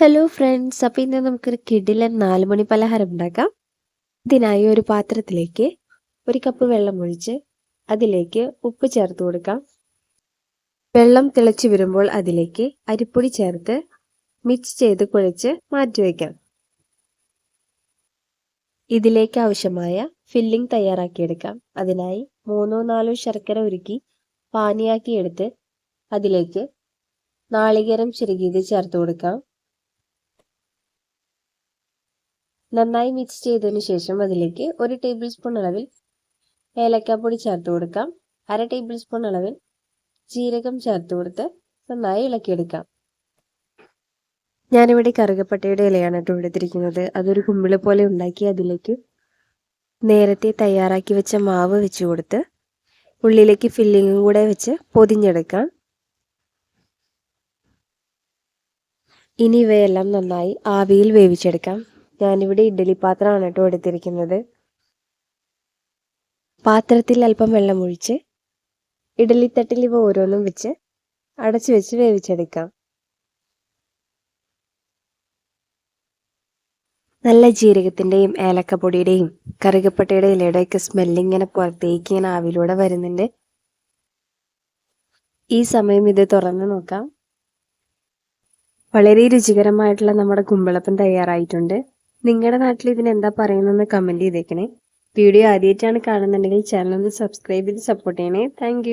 Hello friends അപ്പോൾ ഇന്ന് നമുക്കൊരു കിടിലൻ നാലുമണി പലഹാരം ഉണ്ടാക്കാം. ഇതിനായി ഒരു പാത്രത്തിലേക്ക് ഒരു കപ്പ് വെള്ളം ഒഴിച്ച് അതിലേക്ക് ഉപ്പ് ചേർത്ത് കൊടുക്കാം. വെള്ളം തിളച്ചു വരുമ്പോൾ അതിലേക്ക് അരിപ്പൊടി ചേർത്ത് മിക്സ് ചെയ്ത് കുഴച്ച് മാറ്റിവെക്കാം ഇതിലേക്ക് ആവശ്യമായ ഫില്ലിംഗ് തയ്യാറാക്കിയെടുക്കാം. അതിനായി മൂന്നോ നാലോ ശർക്കര ഉരുക്കി പാനിയാക്കിയെടുത്ത് അതിലേക്ക് നാളികേരം ചെറുകിയത് ചേർത്ത് കൊടുക്കാം. നന്നായി മിക്സ് ചെയ്തതിന് ശേഷം അതിലേക്ക് ഒരു ടേബിൾ സ്പൂൺ അളവിൽ ഏലക്കാപ്പൊടി ചേർത്ത് കൊടുക്കാം. അര ടേബിൾ സ്പൂൺ അളവിൽ ജീരകം ചേർത്ത് കൊടുത്ത് നന്നായി ഇളക്കിയെടുക്കാം. ഞാനിവിടെ കറുകപ്പട്ടയുടെ ഇലയാണ് കേട്ടോ എടുത്തിരിക്കുന്നത്. അതൊരു കുമ്പിൾ പോലെ ഉണ്ടാക്കി അതിലേക്ക് നേരത്തെ തയ്യാറാക്കി വെച്ച മാവ് വെച്ച് കൊടുത്ത് ഉള്ളിലേക്ക് ഫില്ലിങ്ങും കൂടെ വെച്ച് പൊതിഞ്ഞെടുക്കാം. ഇനി ഇവയെല്ലാം നന്നായി ആവിയിൽ വേവിച്ചെടുക്കാം. ഞാനിവിടെ ഇഡ്ഡലി പാത്രമാണ് കേട്ടോ എടുത്തിരിക്കുന്നത്. പാത്രത്തിൽ അല്പം വെള്ളം ഒഴിച്ച് ഇഡലിത്തട്ടിൽ ഇവ ഓരോന്നും വെച്ച് അടച്ചു വെച്ച് വേവിച്ചെടുക്കാം. നല്ല ജീരകത്തിന്റെയും ഏലക്കപ്പൊടിയുടെയും കറുകപ്പട്ടയുടെ ഇലയുടെയൊക്കെ സ്മെല്ലിങ്ങനെ പുറത്തേക്ക് ഇങ്ങനെ ആവിലൂടെ വരുന്നുണ്ട്. ഈ സമയം ഇത് തുറന്ന് നോക്കാം. വളരെ രുചികരമായിട്ടുള്ള നമ്മുടെ കുമ്പളപ്പം തയ്യാറായിട്ടുണ്ട്. നിങ്ങളുടെ നാട്ടിൽ ഇതിന് എന്താ പറയുന്നതെന്ന് കമന്റ് ചെയ്തേക്കണേ. വീഡിയോ ആദ്യമായിട്ടാണ് കാണുന്നുണ്ടെങ്കിൽ ചാനൽ ഒന്ന് സബ്സ്ക്രൈബ് ചെയ്ത് സപ്പോർട്ട് ചെയ്യണേ. താങ്ക്